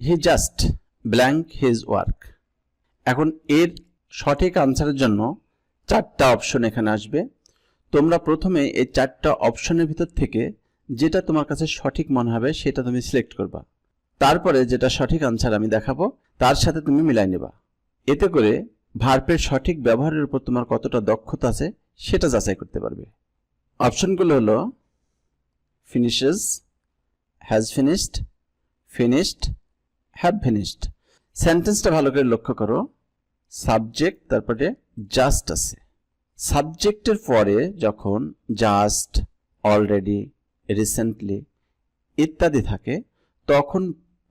He just blank his work এখন এর সঠিক আনসারের জন্য চারটা অপশন এখানে আসবে। তোমরা প্রথমে এই চারটা অপশনের ভিতর থেকে যেটা তোমার কাছে সঠিক মনে হবে সেটা তুমি সিলেক্ট করবা। তারপরে যেটা সঠিক আনসার আমি দেখাবো, তার সাথে তুমি মিলাই নেবা। এতে করে ভার্পের সঠিক ব্যবহারের উপর তোমার কতটা দক্ষতা আছে সেটা যাচাই করতে পারবে। অপশনগুলো হলো finishes has finished finished have finished সেন্টেন্সটা ভালো করে লক্ষ্য করো। সাবজেক্ট তারপরে জাস্ট আছে। সাবজেক্টের পরে যখন জাস্ট অলরেডি রিসেন্টলি ইত্যাদি থাকে, তখন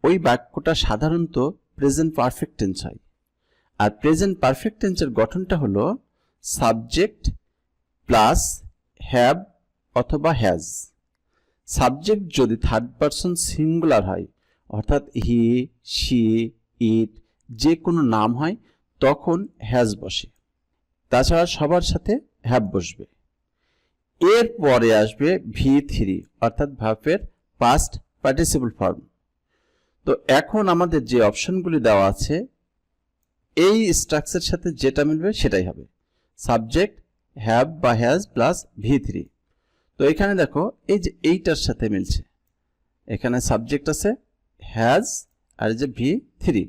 ওই বাক্যটা সাধারণত প্রেজেন্ট পারফেক্ট টেন্স হয়। আর প্রেজেন্ট পারফেক্ট টেন্সের গঠনটা হলো সাবজেক্ট প্লাস হ্যাভ অথবা হ্যাজ সাবজেক্ট যদি থার্ড পারসন সিঙ্গুলার হয় অর্থাৎ হি, শি, ইট যে কোনো নাম হয়, তখন হ্যাজ বসে। তাছাড়া সবার সাথে হ্যাভ বসবে। এর পরে আসবে ভি থ্রি, অর্থাৎ ভার্বের পাস্ট পার্টিসিপল ফর্ম তো এখন আমাদের যে অপশনগুলি দেওয়া আছে, এই স্ট্রাকচার সাথে যেটা মিলবে সেটাই হবে। সাবজেক্ট হ্যাভ বা হ্যাজ প্লাস ভি থ্রি। তো এখানে দেখো, এই যে এইটার সাথে মিলছে। এখানে সাবজেক্ট আছে হ্যাজ আর যে ভি থ্রি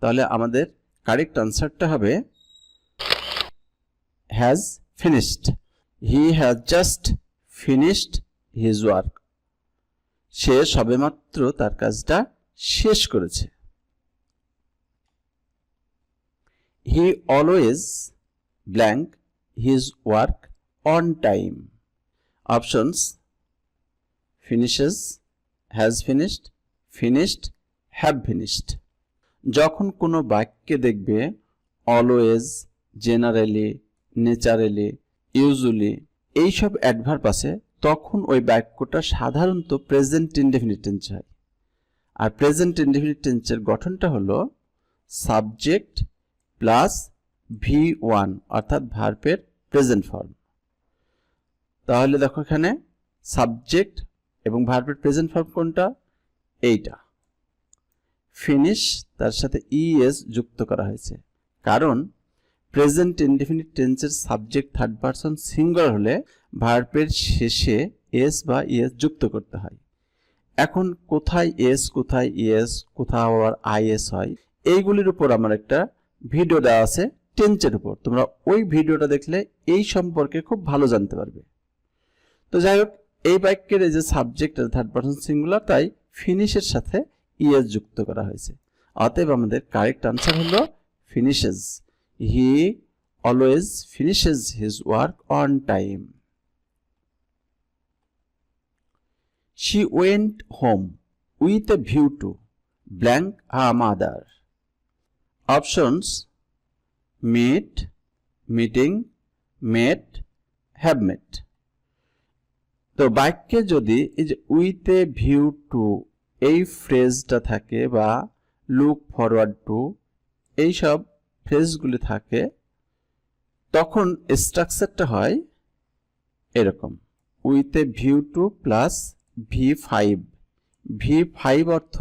তাহলে আমাদের কারেক্ট আনসারটা হবে has finished he has just finished his work সে সবেমাত্র তার কাজটা শেষ করেছে। He always blank his work on time options finishes has finished finished have finished যখন কোনো বাক্যে দেখবে অলওয়েজ জেনারেলি নেচারেলি ইউজুয়ালি এইসব অ্যাডভার্ব আছে, তখন ওই বাক্যটা সাধারণত প্রেজেন্ট ইনডেফিনিট টেন্স হয়। আর প্রেজেন্ট ইনডেফিনিট টেন্সের গঠনটা হলো সাবজেক্ট প্লাস ভি ওয়ান অর্থাৎ ভার্বের প্রেজেন্ট ফর্ম তাহলে দেখো এখানে সাবজেক্ট এবং ভার্বের প্রেজেন্ট ফর্ম কোনটা? এইটা। ফিনিশ তার সাথে ইএস যুক্ত করা হয়েছে। কারণ প্রেজেন্ট ইনডিফিনিট টেন্সের সাবজেক্ট থার্ড পারসন সিঙ্গুলার হলে ভার্বের শেষে এস বা ইএস যুক্ত করতে হয়। এখন কোথায় এস কোথায় ইএস কোথাও আবার আইএস হয়, এইগুলির উপর আমার একটা ভিডিও দেওয়া আছে টেন্সের উপর। তোমরা ওই ভিডিওটা দেখলে এই সম্পর্কে খুব ভালো জানতে পারবে। তো যাই হোক, এই বাক্যের এই যে সাবজেক্ট থার্ড পারসন সিঙ্গুলার তাই ফিনিশের সাথে ইয়েস যুক্ত করা হয়েছে। অতএব আমাদের কারেক্ট আনসার হলো finishes he always finishes his work on time she went home with a view to blank her mother options meet meeting met have met তো বাক্যে যদি এই যে উইথ এ ভিউ টু এই ফ্রেজটা থাকে বা লুক ফরওয়ার্ড টু এইসব ফ্রেজগুলি থাকে, তখন স্ট্রাকচারটা হয় এরকম। With a view to plus V five V five অর্থ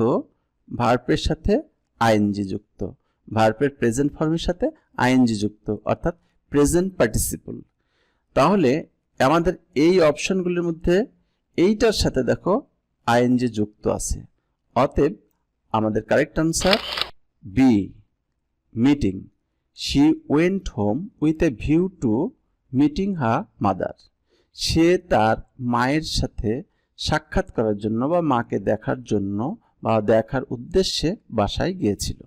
ভার্পের সাথে আইএনজি যুক্ত। ভার্পের প্রেজেন্ট ফর্মের সাথে আইএনজি যুক্ত, অর্থাৎ প্রেজেন্ট পার্টিসিপল তাহলে আমাদের এই অপশনগুলির মধ্যে এইটার সাথে দেখো আইএনজি যুক্ত আছে। অতএব আমাদের correct answer B meeting she went home with a view to meeting her mother সে তার মায়ের সাথে সাক্ষাৎ করার জন্য বা মাকে দেখার জন্য বা দেখার উদ্দেশ্যে বাসায় গিয়েছিল।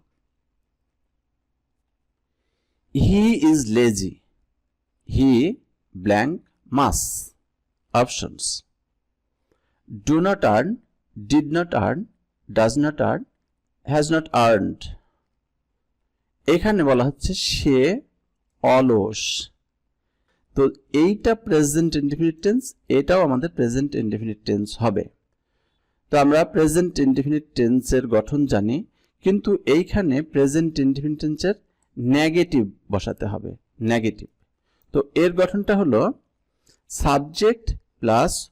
He is lazy he blank much options do not earn did not earn does not earn has not earned এখানে বলা হচ্ছে সে অলস। তো এইটা প্রেজেন্ট ইনডিফিনিট টেন্স এটাও আমাদের প্রেজেন্ট ইনডিফিনিট টেন্স হবে। তো আমরা প্রেজেন্ট ইনডিফিনিট টেন্সের গঠন জানি, কিন্তু এইখানে প্রেজেন্ট ইনডিফিনিট টেন্সের নেগেটিভ বসাতে হবে নেগেটিভ তো এর গঠনটা হলো সাবজেক্ট প্লাস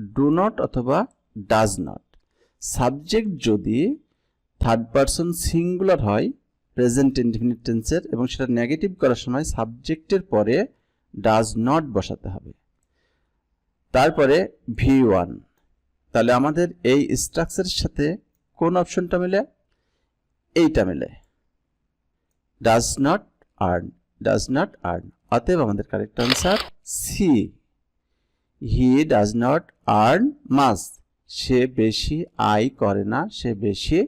ডু নট অথবা ডাজ নট। সাবজেক্ট যদি থার্ড পারসন সিঙ্গুলার হয়, প্রেজেন্ট ইনডিফিনিট টেন্সের, এবং সেটা নেগেটিভ করার সময় সাবজেক্টের পরে ডাজ নট বসাতে হবে। তারপরে ভি ওয়ান। তাহলে আমাদের এই স্ট্রাকচারের সাথে কোন অপশনটা মিলে? এইটা মিলে। Does not earn, does not earn. অতএব আমাদের correct answer C. He does not earn much সে বেশি আয় করে না, সে বেশি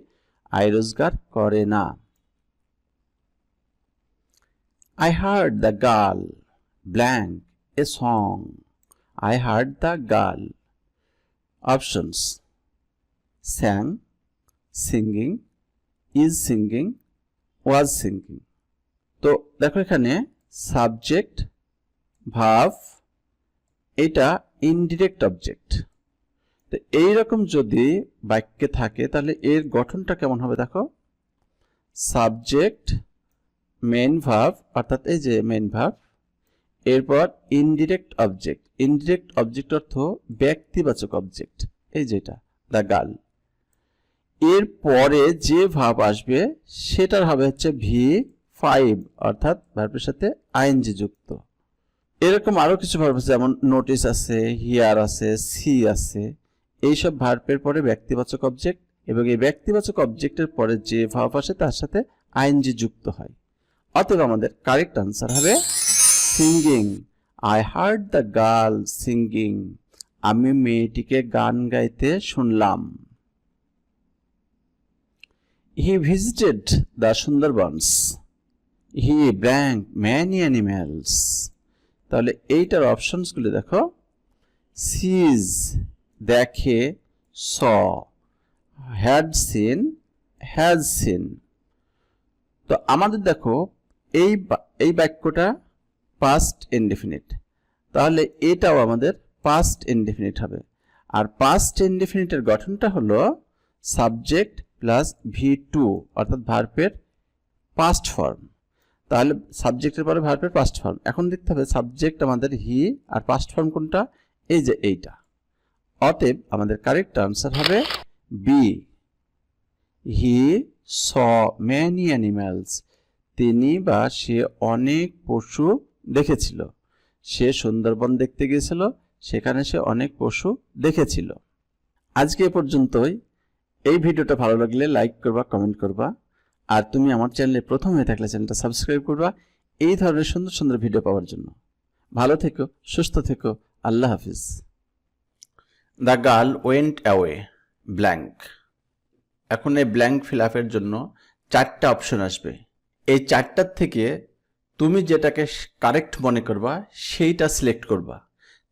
আয় রোজগার করে না। I heard the girl blank a song I heard the girl options sang singing is singing was singing তো দেখো এখানে সাবজেক্ট ভাব এটা ইনডিরেক্ট অবজেক্ট তো এইরকম যদি বাক্যে থাকে, তাহলে এর গঠনটা কেমন হবে দেখো? সাবজেক্ট মেন ভার্ব অর্থাৎ এই যে মেন ভার্ব এরপর ইনডিরেক্ট অবজেক্ট ইনডিরেক্ট অবজেক্ট অর্থ ব্যক্তিবাচক অবজেক্ট এই যেটা দ্য গার্ল এর পরে যে ভাব আসবে, সেটার হবে হচ্ছে ভি ফাইভ অর্থাৎ ভার্বের সাথে আইএনজি যুক্ত। এরকম আরও কিছু ভার্ব আছে, যেমন নোটিস আছে হিয়ার আছে সি আছে। এইসব ভার্বের পরে ব্যক্তিবাচক অবজেক্ট এবং এই ব্যক্তিবাচক অবজেক্টের পরে যে ভাব আসে তার সাথে আইএনজি যুক্ত হয়। অতএব আমাদের কারেক্ট আনসার হবে singing I heard the girl singing আমি মেয়েটিকে গান গাইতে শুনলাম। He visited the Sundarbans he blank many animals তাহলে এইটার অপশনসগুলি দেখো। সিজ দেখে saw had seen has seen তো আমাদের দেখো, এই এই বাক্যটা পাস্ট ইনডেফিনিট তাহলে এটাও আমাদের পাস্ট ইনডেফিনিট হবে। আর পাস্ট ইনডেফিনিটের গঠনটা হলো সাবজেক্ট প্লাস ভি টু অর্থাৎ ভার্পের পাস্ট ফর্ম তাহলে সাবজেক্টের পরে ভার্পের পাস্ট ফর্ম এখন দেখতে হবে সাবজেক্ট আমাদের হি আর পাস্ট ফর্ম কোনটা? এই যে এইটা। অতএব আমাদের correct answer B he saw many many animals তিনি বা সে অনেক পশু দেখেছিল। সে সুন্দরবন দেখতে গিয়েছিল। সেখানে সে অনেক পশু দেখেছিল। আজকে এ পর্যন্তই। এই ভিডিওটা ভালো লাগলে লাইক করবা কমেন্ট করবা। আর তুমি আমার চ্যানেলে প্রথম হয়ে থাকলে চ্যানেলটা সাবস্ক্রাইব করবা। এই ধরনের সুন্দর সুন্দর ভিডিও পাওয়ার জন্য। ভালো থেকো, সুস্থ থেকো, আল্লাহ হাফিজ। The girl went away blank এখন এই ব্ল্যাঙ্ক ফিল আপের জন্য চারটা অপশন আসবে। এই চারটার থেকে তুমি যেটাকে কারেক্ট মনে করবা, সেইটা সিলেক্ট করবা।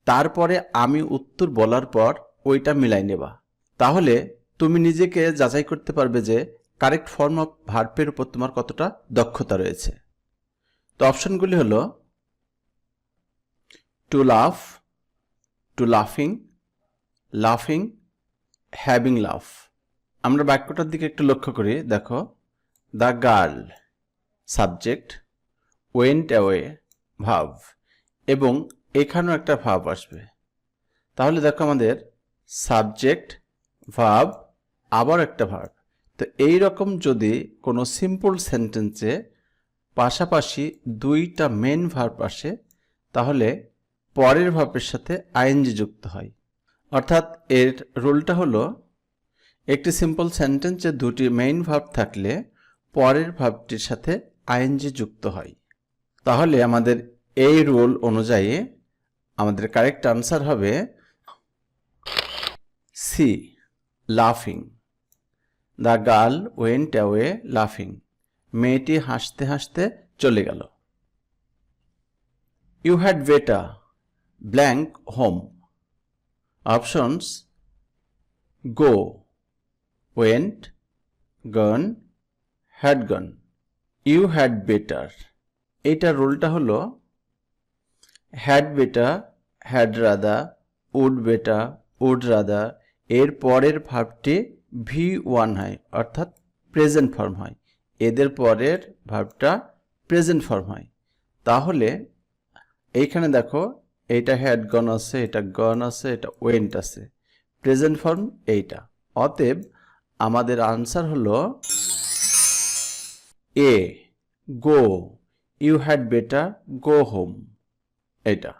তারপরে আমি উত্তর বলার পর ওইটা মিলাই নেবা। তাহলে তুমি নিজেকে যাচাই করতে পারবে যে কারেক্ট ফর্ম অফ ভার্পের উপর তোমার কতটা দক্ষতা রয়েছে? তো অপশনগুলি হলো টু লাফ টু লাফিং লাফিং হ্যাভিং লাফ আমরা বাক্যটার দিকে একটু লক্ষ্য করি, দেখো the girl subject went away ভাব, এবং এখানেও একটা ভাব আসবে। তাহলে দেখো আমাদের সাবজেক্ট ভাব, আবার একটা ভাব তো এই রকম যদি কোনো সিম্পল সেন্টেন্সে পাশাপাশি দুইটা মেন ভার্ব আসে, তাহলে পরের ভাবের সাথে আইএনজি যুক্ত হয়। অর্থাৎ এর রুলটা হলো, একটি সিম্পল সেন্টেন্সে দুটি মেইন ভার্ব থাকলে পরের ভাবটির সাথে আইএনজি যুক্ত হয়। তাহলে আমাদের এই রুল অনুযায়ী আমাদের কারেক্ট আনসার হবে সি লাফিং দ্য গার্ল ওয়েন্ট অ্যাওয়ে লাফিং। মেয়েটি হাসতে হাসতে চলে গেল। You had better blank home. Options, go, went gone had gone you had better. এইটা রোলটা হলো, হ্যাড বেটা হ্যাড রাদা উড বেটা উড রাদা এর পরের ভাবটি ভি ওয়ান হয়, অর্থাৎ প্রেজেন্ট ফর্ম হয়। এদের পরের ভাবটা প্রেজেন্ট ফর্ম হয়। তাহলে, এইখানে দেখো এইটা হ্যাড গন আছে, এটা গন আছে, এটা ওয়েন্ট আছে। প্রেজেন্ট ফর্ম এইটা। অতএব, আমাদের আনসার হলো A go you had better go home এটা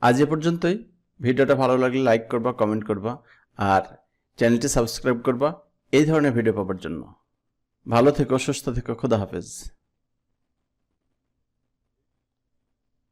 আজ এ পর্যন্তই। ভিডিওটা ভালো লাগলে লাইক করবা কমেন্ট করবা। আর চ্যানেলটি সাবস্ক্রাইব করবা এই ধরনের ভিডিও পাওয়ার জন্য। ভালো থেকো সুস্থ থেকো খোদা হাফেজ।